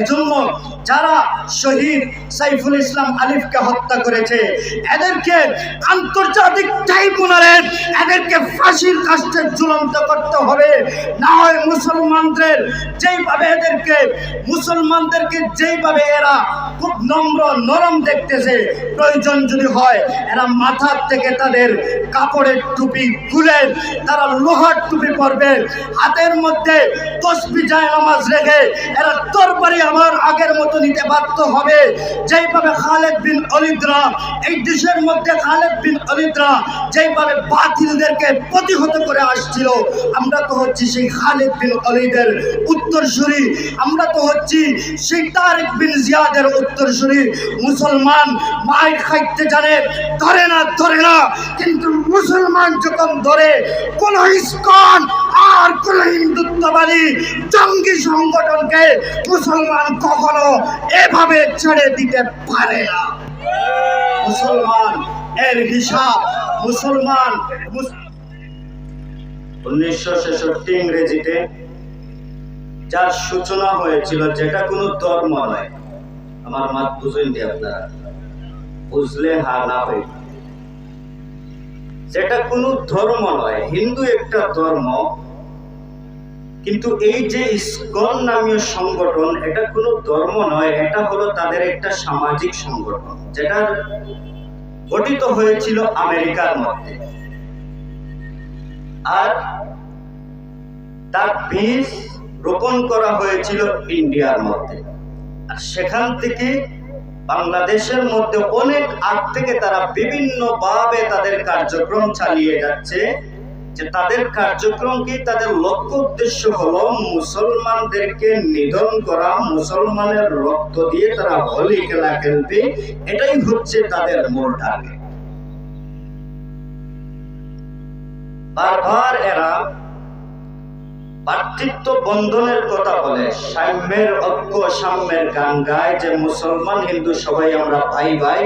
এজন্য যারা শহীদ সাইফুল ইসলাম আলিফকে হত্যা করেছে, এদেরকে আন্তর্জাতিক ট্রাইব্যুনালে এদেরকে ফাঁসির কাস্টে ঝুলন্ত করতে হবে। না হয় মুসলমানদের যেইভাবে এদেরকে, মুসলমানদেরকে যেইভাবে এরা খুব নম্র, নরম দেখতেছে, প্রয়োজন যদি হয়, এরা মাথার থেকে তাদের কাপড়ের টুপি খুলে তারা লোহার টুপি পরবে, হাতের মধ্যে তসবি যায় নামাজ রেখে এরা তরবারি আমার আগের মতো নিতে বাধ্য হবে। যেইভাবে খালেদ বিন অলিদরা, এই দেশের মধ্যে খালেদ বিন অলিদরা যেইভাবে বাতিলদেরকে প্রতিহত করে আসছিল, আমরা তো হচ্ছি সেই খালেদ বিন অলিদের উত্তরসূরি। আমরা তো হচ্ছি সেই তারেক বিন জিয়াদের উত্তরসূরি। মুসলমান মায়ের খাইতে জানে, ধরে না ধরে না। কিন্তু মুসলমান যখন ধরে, কোন ইস্কন আর কোন হিন্দুত্ববাদী জঙ্গি সংগঠনকে মুসলমান কখনো এভাবে ছেড়ে দিতে পারে না। মুসলমান, এর হিসাব মুসলমান উনিশশো ছেষট্টি ইংরেজিতে যার সূচনা হয়েছিল যেটা কোনো ধর্ম নয়। আমার মাত বুঝেন দি আপনারা। বুঝলে না যেটা কোনো ধর্ম নয়, হিন্দু একটা ধর্ম কিন্তু এই যে ইসকন নামীয় সংগঠন, এটা কোনো ধর্ম নয়, এটা হলো তাদের একটা সামাজিক সংগঠন, যেটা গঠিত হয়েছিল আমেরিকার মধ্যে। আর তার বীজ রোপণ করা হয়েছিল ইন্ডিয়ার মধ্যে। আর সেখান থেকে বাংলাদেশের মধ্যে অনেক আগ থেকে তারা বিভিন্ন ভাবে তাদের কার্যক্রম চালিয়ে যাচ্ছে। যে তাদের কার্যক্রম কি তাদের লক্ষ্য উদ্দেশ্য হলো মুসলমানদেরকে নিধন করা, মুসলমানের রক্ত দিয়ে তারা হোলি খেলা খেলবে, এটাই হচ্ছে তাদের মূল টার্গেট বারবার এরা ভাতৃত্ব বন্ধনের কথা বলে, সাম্যের ঐক্য সাম্যের গান গায়, যে মুসলমান হিন্দু সবাই আমরা ভাই ভাই,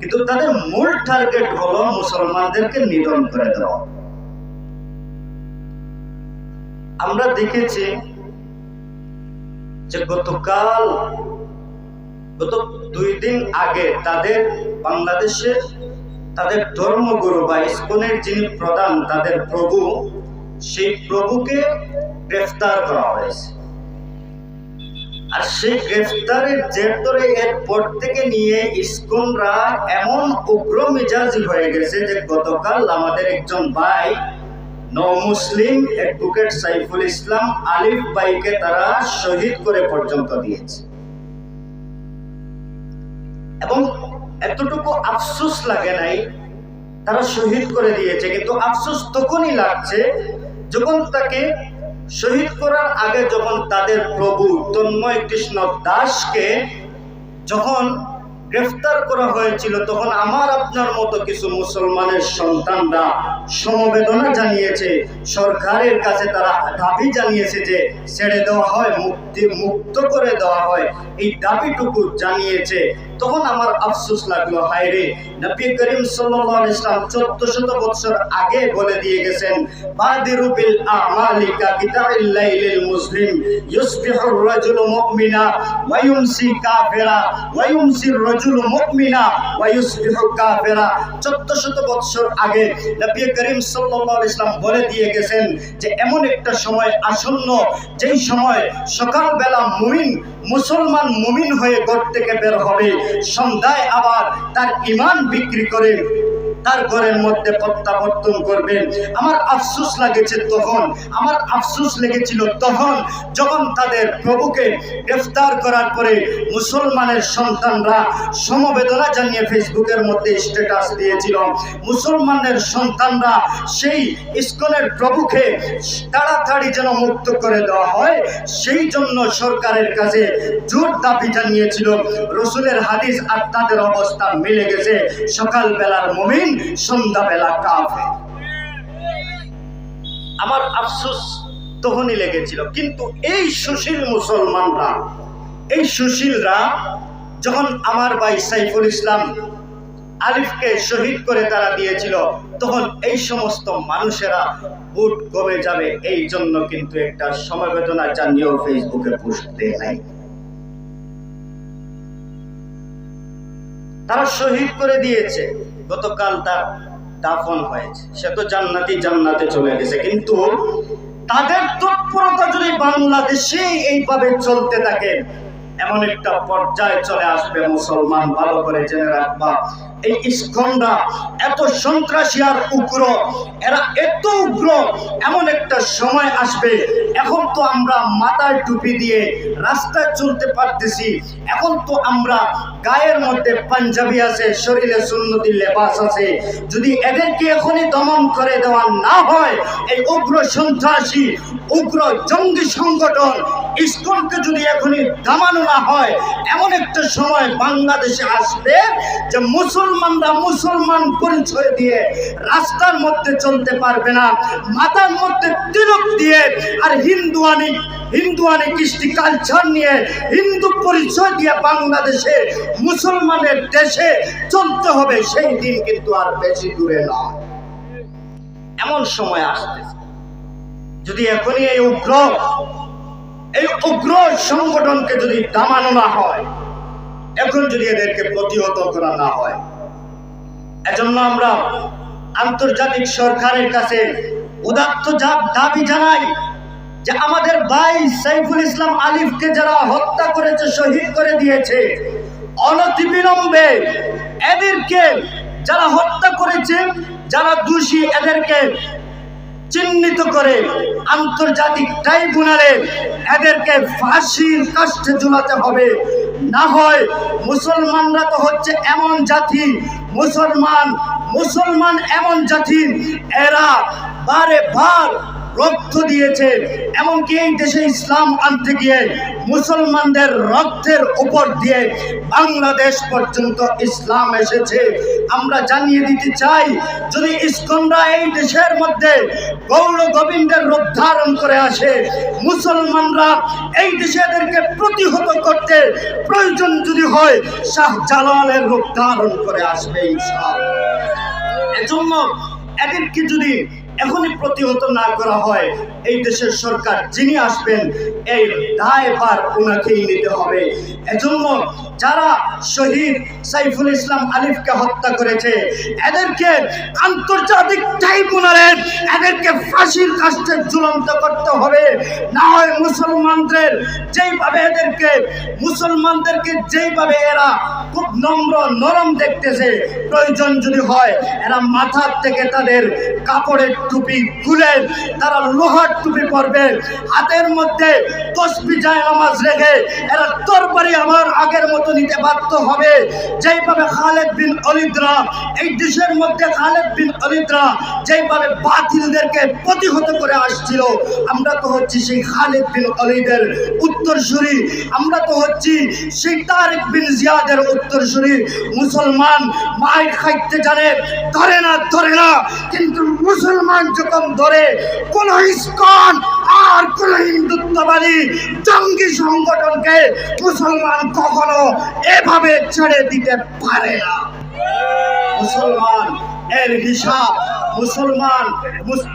কিন্তু তাদের মূল টার্গেট হলো মুসলমানদেরকে নিধন করে দেওয়া। আমরা দেখেছি যে গতকাল, গত দুই দিন আগে তাদের বাংলাদেশের তাদের ধর্মগুরু বা ইস্কনের যিনি প্রধান, তাদের প্রভু, সেই প্রভুকে গ্রেফতার করা হয়েছে। আর সেই গ্রেফতারের জের ধরে এরপর থেকে নিয়ে ইস্কনরা এমন উগ্র মেজাজি হয়ে গেছে যে গতকাল আমাদের একজন ভাই মুসলিম অ্যাডভোকেট সাইফুল ইসলাম আলিফ ভাইকে তারা শহীদ করে পর্যন্ত দিয়েছে। এবং এতটুকু আফসোস লাগে নাই, তারা শহীদ করে দিয়েছে। কিন্তু আফসোস তখনই লাগছে যখন তাকে শহীদ করার আগে যখন তাদের প্রভু তন্ময় কৃষ্ণ দাসকে যখন গ্রেফতার করা হয়েছিল, তখন আমার আপনার মতো কিছু মুসলমানের সন্তানরা সমবেদনা জানিয়েছে। সরকারের কাছে তারা দাবি জানিয়েছে যে, ছেড়ে দেওয়া হয়, মুক্তি মুক্ত করে দেওয়া হয়। এই দাবিটুকু জানিয়েছে। তখন আমার আফসোস লাগল, হায় রে, নবী করিম সাল্লাল্লাহু আলাইহি ইসলাম 1400 বছর আগে বলে দিয়ে গেছেন, বাদিরু বিল আমালি কা কিতাবিল লাইলিল মুসলিম ইউসবিহু আর-রাজুলু মুমিনা, ওয়া ইউমসি কাফিরা, ওয়া ইউমসি আর-রাজুলু মুমিনা ওয়া ইউসবিহু কাফিরা। 1400 বছর আগে করিম বলে দিয়ে গেছেন যে, এমন একটা সময় আসন্ন, যেই সময় সকালবেলা মুমিন, মুসলমান মুমিন হয়ে ঘর থেকে বের হবে, সন্ধ্যায় আবার তার ইমান বিক্রি করে তার ঘরের মধ্যে প্রত্যাবর্তন করবেন। আমার আফসোস লাগেছে তখন, আমার আফসোস লেগেছিল তখন, যখন তাদের প্রভুকে গ্রেফতার করার পরে মুসলমানের সন্তানরা সমবেদনা জানিয়ে ফেসবুকের মধ্যে স্ট্যাটাস দিয়েছিল। মুসলমানের সন্তানরা সেই ইস্কনের প্রভুকে তাড়াতাড়ি যেন মুক্ত করে দেওয়া হয়, সেই জন্য সরকারের কাছে জোর দাবি জানিয়েছিল। রসুলের হাদিস আর তাদের অবস্থা মিলে গেছে। সকালবেলার মমিন সন্ধ্যাবেলা কাফে। আমার আফসোস তহনি লেগেছিল। কিন্তু এই সুশীল মুসলমানরা, এই সুশীলরা যখন আমার ভাই সাইফুল ইসলাম আরিফকে শহীদ করে তারা দিয়েছিল, তখন এই সমস্ত মানুষেরা ভোট কমে যাবে। এই জন্য কিন্তু একটা সমবেদনা জানিয়েও ফেসবুকে পোস্ট দেয় নাই। তারা শহীদ করে দিয়েছে। গতকাল তার দাফন হয়েছে। সে তো জান্নাতি জান্নাতে চলে গেছে। কিন্তু তাদের তৎপরতা যদি বাংলাদেশে এইভাবে চলতে থাকে এমন একটা পর্যায়ে চলে আসবে মুসলমান, ভালো করে জেনে রাখবা। এই ইস্কনরা এত সন্ত্রাসী আর উগ্র, এরা এত উগ্র, এমন একটা সময় আসবে। এখন তো আমরা মাথায় টুপি দিয়ে রাস্তায় চলতে পারতেছি। এখন তো আমরা গায়ের মধ্যে পাঞ্জাবি আছে, শরীরে সুন্নতি লেবাস আছে। যদি এদেরকে এখনই দমন করে দেওয়া না হয়, এই উগ্র সন্ত্রাসী, উগ্র জঙ্গি সংগঠন ইস্কনকে যদি এখনই দামানো না হয়, এমন একটা সময় বাংলাদেশে আসবে যে মুসলমানরা মুসলমান পরিচয় দিয়ে রাস্তার মধ্যে চলতে পারবে না, মাথার মধ্যে তিলক দিয়ে আর হিন্দুয়ানি হিন্দুয়ানি কৃষ্টি কালচার নিয়ে হিন্দু পরিচয় দিয়ে বাংলাদেশে মুসলমানের দেশে চলতে হবে, সেই দিন কিন্তু আর বেশি দূরে নয়। এমন সময় আসতেছে। যদি এখনই এই উগ্র এই উগ্র সংগঠনকে যদি দামানো না হয়, এখন যদি এদেরকে প্রতিহত করা না হয়, এজন্য আমরা আন্তর্জাতিক সরকারের কাছে উদাত্ত দাবি জানাই যে আমাদের ভাই সাইফুল ইসলাম আলিফকে যারা হত্যা করেছে, শহীদ করে দিয়েছে, অনতিবিলম্বে এদেরকে যারা হত্যা করেছে, যারা দোষী, এদেরকে চিহ্নিত করে আন্তর্জাতিক ট্রাইব্যুনালে এদেরকে ফাঁসির কাষ্ঠে ঝুলাতে হবে। না হয় মুসলমানরা তো হচ্ছে এমন জাতি, মুসলমান মুসলমান এমন জাতি, এরা বারে বার রক্ত দিয়েছে। এমনকি এই দেশে ইসলাম আনতে গিয়ে মুসলমানদের রক্তের উপর দিয়ে বাংলাদেশ পর্যন্ত ইসলাম এসেছে। আমরা জানিয়ে দিতে চাই, যদি ইস্কনরা এই দেশের মধ্যে গৌর গোবিন্দের রূপ ধারণ করে আসে, মুসলমানরা এই দেশে এদেরকে প্রতিহত করতে প্রয়োজন যদি হয়, শাহ জালালের রূপ ধারণ করে আসবে ইনশাআল্লাহ। এজন্য এদেরকে যদি এখনই প্রতিহত না করা হয়। এই দেশের সরকার যিনি আসবেন, এই দায় ভার ওনাকেই নিতে হবে। এজন্য যারা শহীদ সাইফুল ইসলাম আলিফকে হত্যা করেছে, এদেরকে আন্তর্জাতিক ট্রাইব্যুনালে এদেরকে ফাঁসির কাছে ঝুলন্ত করতে হবে। না হয় মুসলমানদের যেইভাবে এদেরকে, মুসলমানদেরকে যেইভাবে এরা খুব নম্র, নরম দেখতেছে, প্রয়োজন যদি হয়, এরা মাথার থেকে তাদের কাপড়ের টুপি খুলে তারা লোহার টুপি পরবে, হাতের মধ্যে তসবি যায় নামাজ রেখে এরা তরবারি আমার আগের মতো নিতে বাধ্য হবে। যেইভাবে খালেদ বিন অলিদরা, এই দেশের মধ্যে খালেদ বিন অলিদরা যেইভাবে বাতিলদেরকে প্রতিহত করে আসছিল, আমরা তো হচ্ছি সেই খালেদ বিন অলিদের উত্তরসূরি। আমরা তো হচ্ছি সেই তারেক বিন জিয়াদের উত্তরসূরি। মুসলমান মায়ের খাইতে জানে, ধরে না ধরে না। কিন্তু মুসলমান যখন ধরে, কোন ইস্কন আর কোন হিন্দুত্ববাদী জঙ্গি সংগঠনকে মুসলমান কখনো এভাবে ছেড়ে দিতে পারে না। মুসলমান এর হিসাব মুসলমান মুস-